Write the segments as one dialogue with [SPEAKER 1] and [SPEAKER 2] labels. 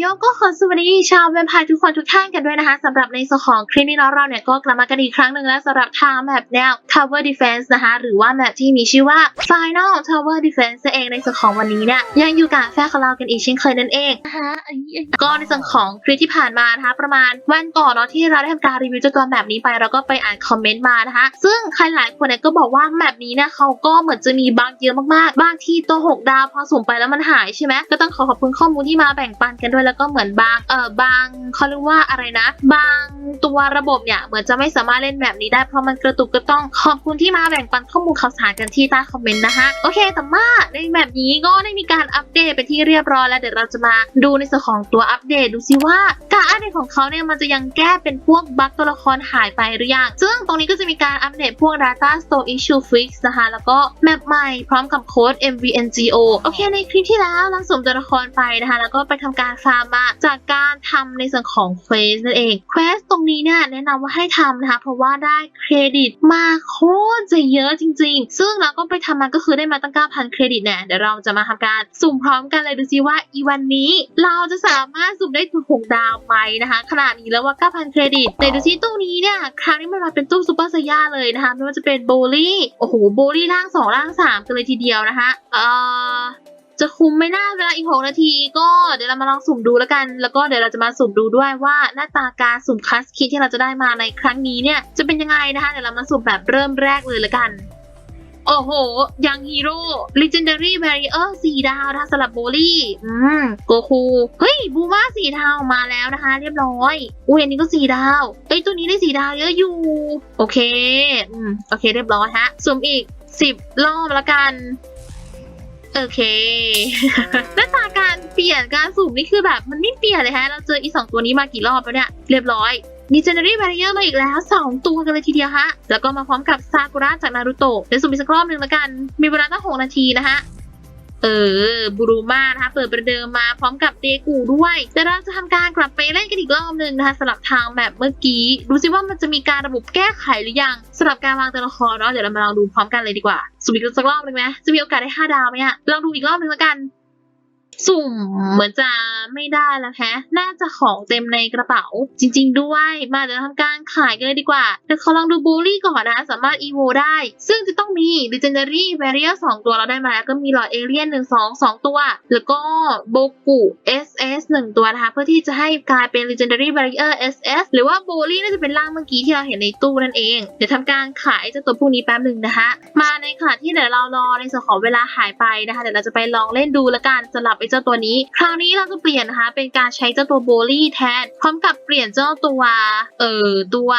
[SPEAKER 1] โยก็ขอสวัสดีชาวแวมไพร์ทุกคนทุกท่านกันด้วยนะคะสำหรับในส่วนของคลิปนี้เนาะเราเนี่ยก็กลับมากันอีกครั้งหนึ่งแล้วสำหรับทางแมปแนว Tower Defense นะคะหรือว่าแมปที่มีชื่อว่า Final Tower Defense นั่นเองในส่วนของวันนี้เนี่ยยังอยู่กับแฟนของเรากันอีกเช่นเคยนั่นเองนะคะอันนี้ก็ในส่วนของคลิปที่ผ่านมานะคะประมาณวันก่อนเนาะที่เราได้ทำการรีวิวเจ้าตัวแมปนี้ไปเราก็ไปอ่านคอมเมนต์มานะคะซึ่งใครหลายคนเนี่ยก็บอกว่าแมปนี้เนี่ยเขาก็เหมือนจะมีบางเยอะมากๆ บางที่ตัวหกดาวพอสุ่มไปแล้วมันหายใช่ไหมก็ต้องขอขอบคุณข้อมูลที่มาแบ่งปันกันด้วยแล้วก็เหมือนบางเออบางเขาเรียกว่าอะไรนะ บางตัวระบบเนี่ยเหมือนจะไม่สามารถเล่นแบบนี้ได้เพราะมันกระตุกก็ต้องขอบคุณที่มาแบ่งปันข้อมูลข่าวสารกันที่ใต้คอมเมนต์นะคะโอเคแต่ว่าในแบบนี้ก็ได้มีการอัปเดตเป็นที่เรียบร้อยแล้วเดี๋ยวเราจะมาดูในส่วนของตัวอัปเดตดูซิว่าการอัปเดตของเขาเนี่ยมันจะยังแก้เป็นพวกบั๊กตัวละครหายไปหรือยังซึ่งตรงนี้ก็จะมีการอัปเดตพวก Data Store Issue Fix นะคะแล้วก็แมปใหม่พร้อมกับโค้ด MVNGO โอเคในคลิปที่แล้วเราสมตัวละครไปนะคะแล้วก็ไปทำการฟาร์มาจากการทำในส่วนของเควสนั่นเองเควสตรงนี้เนี่ยแนะนำว่าให้ทำนะคะเพราะว่าได้เครดิตมาโคตรจะเยอะจริง ๆ ซึ่งเราก็ไปทำมาก็คือได้มาตั้ง 9,000 เครดิตเนี่ยเดี๋ยวเราจะมาทำการสุ่มพร้อมกันเลยดูซิว่าอีวันนี้เราจะสามารถสุ่มได้ถึง6ดาวไหมนะคะขนาดนี้แล้วว่า 9,000 เครดิตแต่ดูซิตู้นี้เนี่ยครั้งนี้มันมาเป็นตู้ซูเปอร์ไซย่าเลยนะคะไม่ว่าจะเป็นโบลี่โอ้โหโบลี่ร่างสองร่างสามกันเลยทีเดียวนะคะเอ่อ จะคุ้มไม่น่าเวลาอีกหกนาที ก็เดี๋ยวเรามาลองสุ่มดูแล้วกัน แล้วก็เดี๋ยวเราจะมาสุ่มดูด้วยว่าหน้าตาการสุ่มคัสคิดที่เราจะได้มาในครั้งนี้เนี่ยจะเป็นยังไงนะคะเดี๋ยวเรามาสุ่มแบบเริ่มแรกเลยละกันโอ้โห ยังฮีโร่ Legendary Barrier สี่ดาวนะคะสำหรับโบลี่ อืม โกคู เฮ้ย บูมาสี่ดาวมาแล้วนะคะ เรียบร้อย อุ้ยอันนี้ก็สี่ดาว เอ้ย ตัวนี้ได้สี่ดาวเยอะอยู่ โอเค อืม โอเค เรียบร้อยฮะสุ่มอีกสิบรอบละกัน โอเค หน้าตาการเปลี่ยนการสุ่มนี่คือแบบมันไม่เปลี่ยนเลยฮะ เราเจออีสองตัวนี้มากี่รอบแล้วเนี่ย เรียบร้อยมีเจเนอรี่ b บ r เ i อร์มาอีกแล้ว 2 ตัวกันเลยทีเดียวฮะ แล้วก็มาพร้อมกับซากุระจากนารูโตะเดี๋ยวสุ่มอีกสักรอบหนึ่งแล้วกัน มีเวลาตั้ง6นาทีนะฮะ เออบูรูมานะคะเปิดประเดิมมาพร้อมกับเตกูด้วย แต่เราจะทำการกลับไปเล่นกันอีกรอบหนึ่งนะคะสำหรับทางแบบเมื่อกี้ ดูสิว่ามันจะมีการระบบแก้ไขหรือยังสำหรับการวางตัวละครเนาะเดี๋ยวเรามาลองดูพร้อมกันเลยดีกว่าสุ่มอีกสักรอบหนึ่งไหมจะมีโอกาสได้ 5 ดาวไหมอะลองดูอีกรอบหนึ่งแล้วกัน สุ่มเหมือนจะไม่ได้แล้วแฮะ น่าจะของเต็มในกระเป๋า จริง ๆ ด้วย มาเดี๋ยวทำการขายกันเลยดีกว่าแต่ขอลองดูบูลลี่ก่อนนะสามารถอีโวได้ ซึ่งจะต้องมี Legendary Barrier 2ตัวเราได้มาแล้วก็มีหลอดเอเลียน1 2 2ตัว แล้วก็โบกุ SS 1ตัวนะคะ เพื่อที่จะให้กลายเป็น Legendary Barrier SS หรือว่าบูลลี่น่าจะเป็นร่างเมื่อกี้ที่เราเห็นในตู้นั่นเอง เดี๋ยวทำการขายเจ้าตัวพวกนี้แป๊บหนึ่งนะคะ มาในขณะที่เดี๋ยวเรารอในส่วนของเวลาหายไปนะคะเดี๋ยวเราจะไปลองเล่นดูแล้วกันสำหรับไอเจ้าตัวนี้ คราวนี้เราจะเปลี่ยนนะคะ เป็นการใช้เจ้าตัวโบลี่แทน พร้อมกับเปลี่ยนเจ้าตัว เอ่อตัว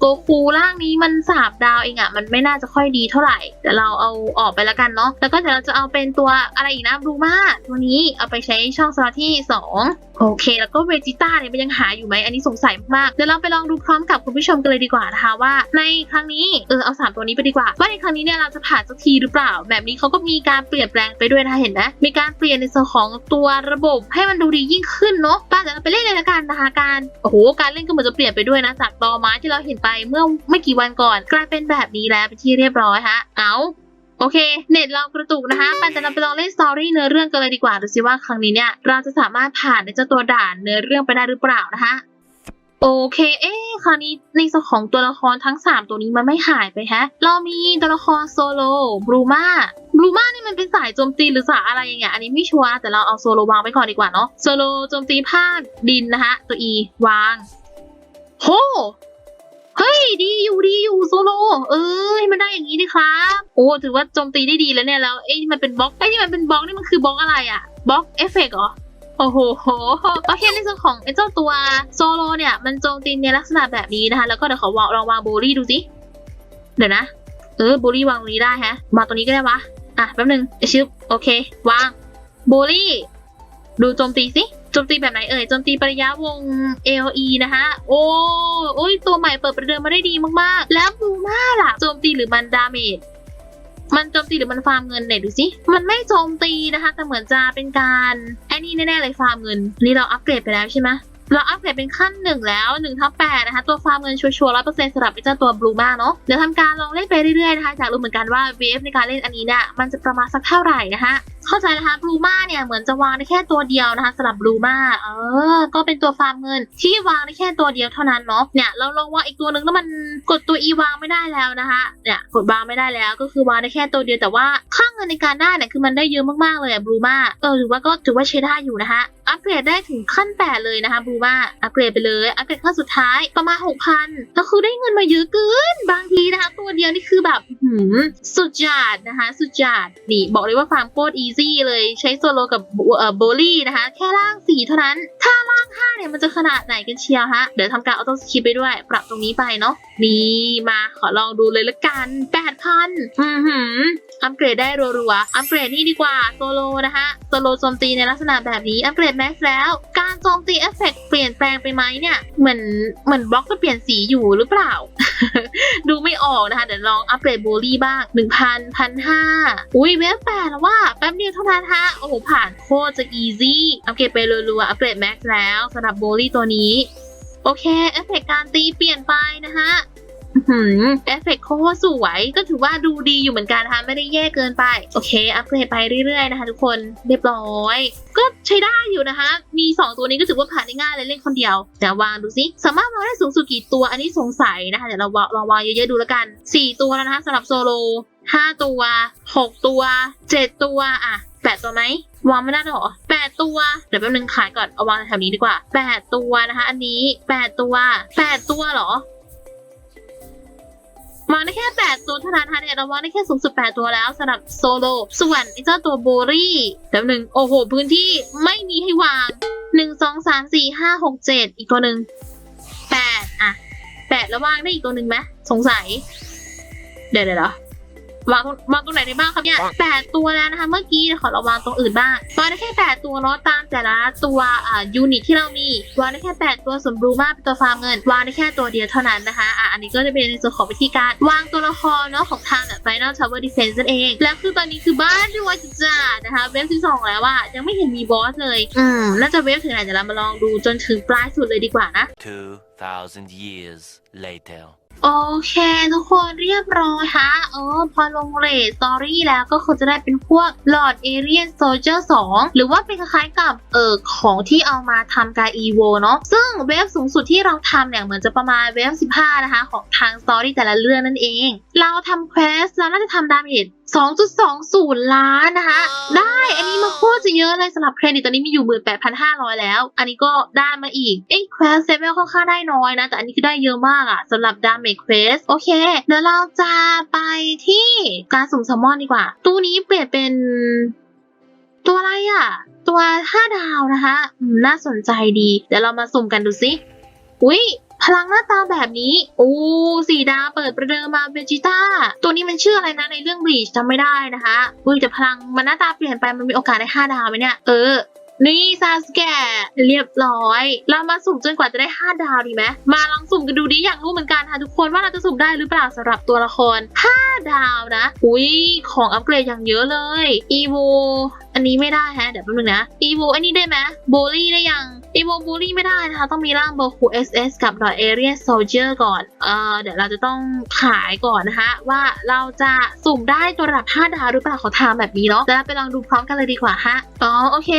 [SPEAKER 1] โกคูร่างนี้มันสาบดาวเองอะมันไม่น่าจะค่อยดีเท่าไหร่เดี๋ยวเราเอาออกไปแล้วกันเนาะแล้วก็เดี๋ยวเราจะเอาเป็นตัวอะไรอีกนะบลูมาตัวนี้เอาไปใช้ช่องสล็อตที่สองโอเค แล้วก็เวจิต้าเนี่ยมันยังหาอยู่ไหมอันนี้สงสัยมากเดี๋ยวเราไปลองดูพร้อมกับคุณผู้ชมกันเลยดีกว่านะคะว่า ในครั้งนี้เออเอาสามตัวนี้ไปดีกว่า ว่าในครั้งนี้เนี่ยเราจะผ่านสักทีหรือเปล่า แบบนี้เขาก็มีการเปลี่ยนแปลงไปด้วยนะคะเห็นไหมมีการเปลี่ยนในส่วนของตัวระบบให้มันดูดียิ่งขึ้นเนาะป้าเดี๋ยวเราไปเล่นเลยละกันนะคะการโอ้โหการเล่นก็เหมือนจะเปลี่ยนไปด้วยนะจากตอไม้ที่เราเห็นไปเมื่อไม่กี่วันก่อน กลายเป็นแบบนี้แล้วเป็นที่เรียบร้อยฮะ เอาโอเค เน็ตเรากระตุกนะคะปันจะเราไปลองเล่นสตอรี่เนื้อเรื่องกันเลยดีกว่าดูสิว่าครั้งนี้เนี่ยเราจะสามารถผ่านในเจ้าตัวด่านเนื้อเรื่องไปได้หรือเปล่านะคะโอเค เอ๊ะ คราวนี้ในส่วนของตัวละครทั้ง 3 ตัวนี้มันไม่หายไปฮะ เรามีตัวละครโซโลบรูมาบลูมานี่มันเป็นสายโจมตีหรือสายอะไรอย่างเงี้ย อันนี้ไม่ชัวร์ แต่เราเอาโซโลวางไว้ก่อนดีกว่าเนาะ โซโลโจมตีภาคดินนะคะตัว E วาง โหเฮ้ ดีอยู่ดีอยู่โซโล เอ้ยมันได้อย่างนี้ดิครับ โอ้ถือว่าโจมตีได้ดีแล้วเนี่ยแล้วไอ้ที่มันเป็นบล็อกไอ้ที่มันเป็นบล็อกนี่มันคือบล็อกอะไรอะบล็อกเอฟเฟกต์เหรอโอ้โหโอเคในส่วนของไอ้เจ้าตัวโซโลเนี่ย มันโจมตีในลักษณะแบบนี้นะคะ แล้วก็เดี๋ยวขอวางลองวางโบลี่ดูสิเดี๋ยวนะ เออโบลี่วางตรงนี้ได้ฮะมาตรงนี้ก็ได้วะอะแป๊บนึงไอชิปโอเค วางโบลี่ดูโจมตีสิ จมตีแบบไหนเอ่ยโจมตีปริยะวง AOE นะคะโอ้โอ้ยตัวใหม่เปิดประเดิมมาได้ดีมากๆ แล้วบูมาล่ะโจมตีหรือมันดาเมจมันโจมตีหรือมันฟาร์มเงินไหนดูสิ มันไม่โจมตีนะคะ แต่เหมือนจะเป็นการไอ้นี่แน่ๆเลยฟาร์มเงิน นี่เราอัปเกรดไปแล้วใช่ไหมเราอัปเกรดเป็นขั้นหนึ่งแล้วหนึ่งทับแปดนะคะ ตัวฟาร์มเงินชัวร์ร้อยเปอร์เซ็นต์สำหรับไอ้เจ้าตัวบลูมาเนาะเดี๋ยวทำการลองเล่นไปเรื่อยๆนะคะอยากรู้เหมือนกันว่า VF ในการเล่นอันนี้เนี่ยมันจะประมาณสักเท่าไหร่นะคะ เข้าใจนะคะบลูมาเนี่ยเหมือนจะวางได้แค่ตัวเดียวนะคะสำหรับบลูมาเออ ก็เป็นตัวฟาร์มเงิน ที่วางได้แค่ตัวเดียวเท่านั้นเนาะเนี่ยเราลองวางอีกตัวหนึ่งแล้วมันกดตัวอีวางไม่ได้แล้วนะคะเนี่ยกดวางไม่ได้แล้วก็คือวางได้แค่ตัวเดียวแต่ว่าค่าเงินในการได้เนี่ยคือมันได้เยอะมากๆเลยอะบลูมาเออหรือว่าก็ถือว่าใช้ได้อยู่นะคะอัปเกรดได้ถึงขั้นแปดเลยนะคะบลูมาอัปเกรดไปเลยอัปเกรดขั้นสุดท้ายประมาณหกพันแล้วคือได้เงินมาเยอะเกินบางทีนะคะ ตัวเดียวนี่คือแบบหืมสุดยอดนะคะ สุดยอดนี่บอกเลยว่าฟาร์มโคตรอีซี่เลยใช้โซโลกับเอ่อโบลี่นะคะ แค่ล่างสี่เท่านั้น ถ้าล่างห้าเนี่ยมันจะขนาดไหนกันเชียวฮะ เดี๋ยวทำการออโต้สคิปไปด้วย ปรับตรงนี้ไปเนาะนี่มาขอลองดูเลยละกันแปดพันอือหืออัปเกรดได้รัวๆ อัปเกรดนี่ดีกว่าโซโลนะคะโซโลโจมตีในลักษณะแบบนี้ อัปเกรดแม็กซ์แล้ว การโจมตีเอฟเฟกต์เปลี่ยนแปลงไปไหมเนี่ย เหมือนเหมือนบล็อกจะเปลี่ยนสีอยู่หรือเปล่า ดูไม่ออกนะคะ เดี๋ยวลองอัปเกรดโบลี่บ้าง 1,000 1,500 อุ้ยเวฟแปดแล้วว่า แป๊บเดียวเท่านั้นฮะ โอ้โห ผ่านโคตรจะอีซี่อัปเกรดไปรัวๆ อัปเกรดแม็กซ์แล้วสำหรับโบลี่ตัวนี้ โอเค เอฟเฟกต์การตีเปลี่ยนไปนะคะ เอฟเฟกต์โคตรสวย ก็ถือว่าดูดีอยู่เหมือนกันนะคะไม่ได้แย่เกินไป โอเค อัปเกรดไปเรื่อยๆนะคะทุกคนเรียบร้อย ก็ใช้ได้อยู่นะคะ มี 2 ตัวนี้ก็ถือว่าผ่านได้ง่ายเลยเล่นคนเดียวเดี๋ยววางดูซิสามารถวางได้สูงสุดกี่ตัว อันนี้สงสัยนะคะเดี๋ยวเราลองวางเยอะๆดูแล้วกัน 4 ตัวแล้วนะคะสำหรับโซโล5 ตัว 6 ตัว 7 ตัวอะ8ตัวไหมวางไม่ได้หรอแปดตัว เดี๋ยวแป๊บนึงขายก่อนเอาวางแถวนี้ดีกว่าแปดตัวนะคะ อันนี้แปดตัวแปดตัวหรอ วางได้แค่ 8 ตัวเท่านั้นค่ะเนี่ยเราวางได้แค่สูงสุด 8 ตัวแล้วสำหรับโซโลส่วนไอ้เจ้าตัวโบรี่เดี๋ยวหนึ่งโอ้โห พื้นที่ไม่มีให้วาง 1 2 3 4 5 6 7 อีกตัวหนึ่ง8 อะ 8 แล้ววางได้อีกตัวหนึ่งไหมสงสัย เดี๋ยวเดี๋ยว ววางตรงวางตรงไหนได้บ้างครับเนี่ยแปดตัวแล้วนะคะ เมื่อกี้ขอเราวางตรงอื่นบ้างวางได้แค่แปดตัวเนาะตามแต่ละตัวอ่ายูนิตที่เรามีวางได้แค่แปดตัวส่วนบลูมาเป็นตัวฟาร์มเงินวางได้แค่ตัวเดียวเท่านั้นนะคะอะอันนี้ก็จะเป็นในส่วนของวิธีการวางตัวละครเนาะของทางแบบ Final Tower Defense นั่นเอง แล้วคือตอนนี้คือบ้านรวยจัดๆนะคะเวฟที่สองแล้วอะยังไม่เห็นมีบอสเลยอืมน่าจะเวฟถึงไหนเดี๋ยวเรามาลองดูจนถึงปลายสุดเลยดีกว่านะ
[SPEAKER 2] 2,000 years later.
[SPEAKER 1] โอเค ทุกคนเรียบร้อยฮะเออพอลงเรทสตอรี่แล้วก็คือจะได้เป็นพวกหลอดเอเรียนโซเจอร์2หรือว่าเป็นคล้ายๆกับเออของที่เอามาทำการอีโวเนาะซึ่งเวฟสูงสุดที่เราทำเนี่ยเหมือนจะประมาณเวฟ15 นะคะ ของทางสตอรี่แต่ละเรื่องนั่นเอง เราทำเควสเราน่าจะทำดาเมจ 2.20 ล้านนะคะ ได้ อันนี้มาโคตรจะเยอะเลยสำหรับเครดิตตอนนี้มีอยู่ 18,500 แล้ว อันนี้ก็ได้มาอีก เอ้ยเควสเซเวลค่อนข้างได้น้อยนะ แต่อันนี้คือได้เยอะมากอะสำหรับดาเมจเควสโอเค เดี๋ยวเราจะไปที่การสุ่มแซลมอนดีกว่า ตู้นี้เปลี่ยนเป็นตัวอะไรอะตัว 5 ดาวนะคะอืมน่าสนใจดี เดี๋ยวเรามาสุ่มกันดูสิ อุ้ย พลังหน้าตาแบบนี้ โอ้สีดาวเปิดประเดิมมาเบจิต้า ตัวนี้มันชื่ออะไรนะในเรื่องบลีชจำไม่ได้นะคะอุ้ยแต่พลังมันหน้าตาเปลี่ยนไปมันมีโอกาสได้ 5 ดาวไหมเนี่ย เออนี่ซาสแกะเรียบร้อย เรามาสุ่มจนกว่าจะได้ 5 ดาวดีไหมมาลองสุ่มกันดูดิอยากรู้เหมือนกันค่ะทุกคนว่าเราจะสุ่มได้หรือเปล่าสำหรับตัวละคร 5 ดาวนะ อุ้ยของอัปเกรดอย่างเยอะเลยอีโวอันนี้ไม่ได้ฮะเดี๋ยวแป๊บนึงนะอีโวอันนี้ได้ไหมโบลี่ได้ยัง อีโวโบลี่ไม่ได้นะคะ ต้องมีร่างโบอร์คู SS กับดอ a เอเรียนโซเจอร์ก่อน เออเดี๋ยวเราจะต้องขายก่อนนะคะ ว่าเราจะสุ่มได้ตัวระดับ 5 ดาวหรือเปล่าขอทางแบบนี้เนาะแล้วไปลองดูพร้อมกันเลยดีกว่าฮะอ๋อโอเค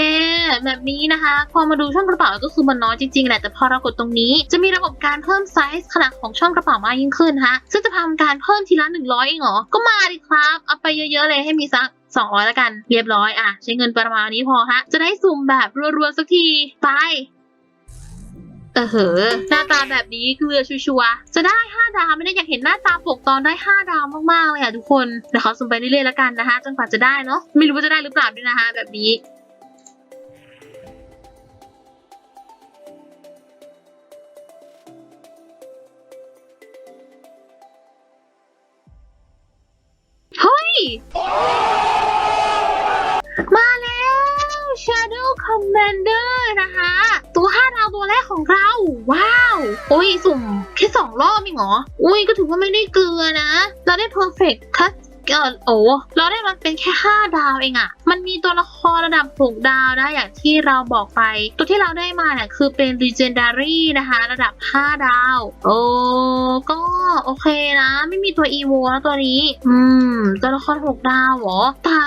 [SPEAKER 1] แบบนี้นะคะพอมาดูช่องกระเป๋าก็คือมันน้อยจริงๆแหละแต่พอเรากดตรงนี้ จะมีระบบการเพิ่มไซส์ขนาดของช่องกระเป๋ามากยิ่งขึ้นฮะซึ่งจะทำการเพิ่มทีละ100เองเหรอก็มาดิครับเอาไปเยอะๆเลยให้มีสัก สัก200แล้วกันเรียบร้อยอะ ใช้เงินประมาณนี้พอฮะ จะได้สุ่มแบบรัวๆสักที ไปเออเหอหน้าตาแบบนี้เกลือชัวๆจะได้ 5 ดาวไม่ได้อยากเห็นหน้าตาปกตอนได้ 5 ดาวมากๆเลยอะทุกคนเดี๋ยวเขาสุ่มไปเรื่อยๆแล้วกันนะคะจนกว่าจะได้เนาะไม่รู้ว่าจะได้หรือเปล่าด้วยนะคะแบบนี้ Shadow Commander นะคะ ตัว5ดาวตัวแรกของเรา ว้าวโอ้ยสุ่มแค่สองรอบเองเหรอ อุ้ยก็ถือว่าไม่ได้เกลือนะ เราได้เพอร์เฟกต์คัส โอ้เราได้มันเป็นแค่ 5 ดาวเองอะมันมีตัวละครระดับ 6 ดาวนะ อย่างที่เราบอกไป ตัวที่เราได้มาเนี่ยคือเป็น Legendary นะคะ ระดับ 5 ดาว โอ้ก็โอเคนะ ไม่มีตัว EVO แล้วตัวนี้ อืม ตัวละคร 6 ดาวเหรอ ตา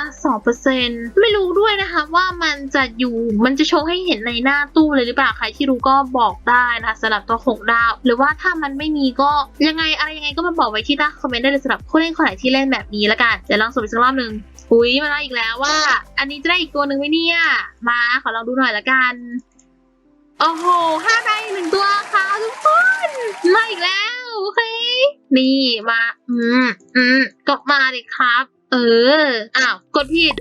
[SPEAKER 1] 2%ไม่รู้ด้วยนะคะว่ามันจะอยู่ มันจะโชว์ให้เห็นในหน้าตู้เลยหรือเปล่า ใครที่รู้ก็บอกได้นะคะสำหรับตัว 6 ดาว หรือว่าถ้ามันไม่มีก็ยังไงอะไรยังไงก็มาบอกไว้ที่ใต้คอมเมนต์ได้เลยสำหรับผู้เล่นคนไหนที่เล่นแบบนี้ละกันเดี๋ยวลองสุ่มอีกสักรอบหนึ่งอุ้ยมาแล้วอีกแล้วว่า อันนี้จะได้อีกตัวหนึ่งไหมเนี่ย มาขอลองดูหน่อยละกันโอ้โหห้าได้หนึ่งตัวค่ะทุกคนมาอีกแล้วโอเคนี่มา อืมอืมก็มาดิครับ เอออ้าวกดผิด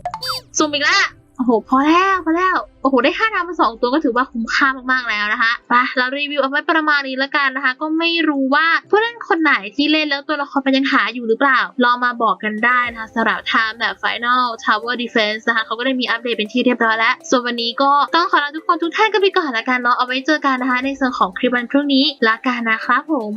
[SPEAKER 1] ซูมอีกแล้ว โอ้โหพอแล้วพอแล้วโอ้โหได้ห้าดาวมาสองตัวก็ถือว่าคุ้มค่ามากๆแล้วนะคะไปเรารีวิวเอาไว้ประมาณนี้แล้วกันนะคะ ก็ไม่รู้ว่าผู้เล่นคนไหนที่เล่นแล้วตัวละครมันยังหาอยู่หรือเปล่า ลองมาบอกกันได้นะคะสำหรับ Time แบบ Final Tower Defense นะคะเขาก็ได้มีอัปเดตเป็นที่เรียบร้อยแล้ว ส่วนวันนี้ก็ต้องขอลาทุกคนทุกท่านกันไปก่อนละกันเนาะเอาไว้เจอกันนะคะ ในส่วนของคลิปวันพรุ่งนี้ละกันนะครับผม